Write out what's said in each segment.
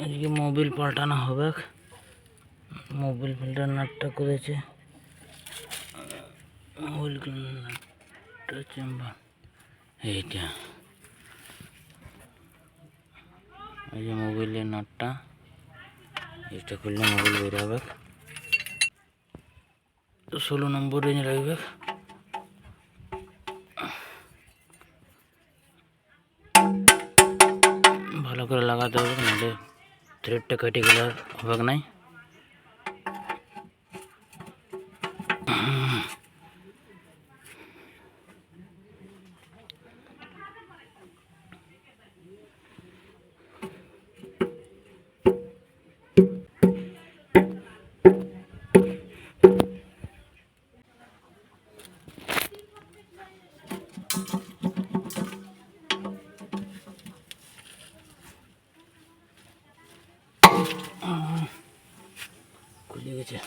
আজকে মোবিল পাল্টানো হবে। মোবিল ফিল্টার নাটটা করেছে। মোবিল নাটটা চেম্বার। এইটা। এই যে মোবিলের নাটটা। এটা খুললে মোবিল বেরোবে ষোলো নম্বর রেঞ্জ লাগবে। ভালো করে লাগাতে হবে নাহলে থ্রেডটা কেটে গেলে হবে নাই। 아, 아. 굴리그죠.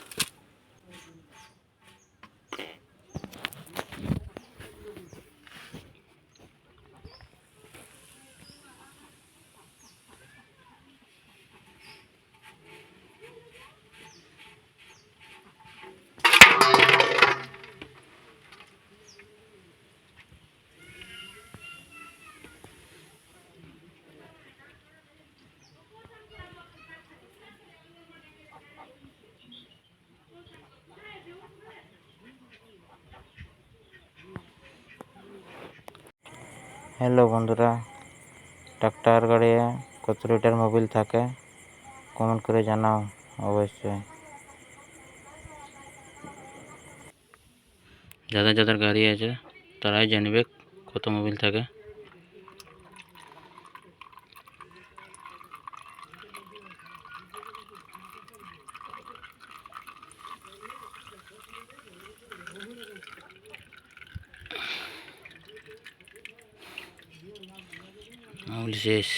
হ্যালো বন্ধুরা ট্রাক্টর গাড়ি কত লিটার মোবিল থাকে কমেন্ট করে জানাও অবশ্যই যাদের যাদের গাড়ি আছে তারাই জানবে কত মোবিল থাকে মোবিল শেষ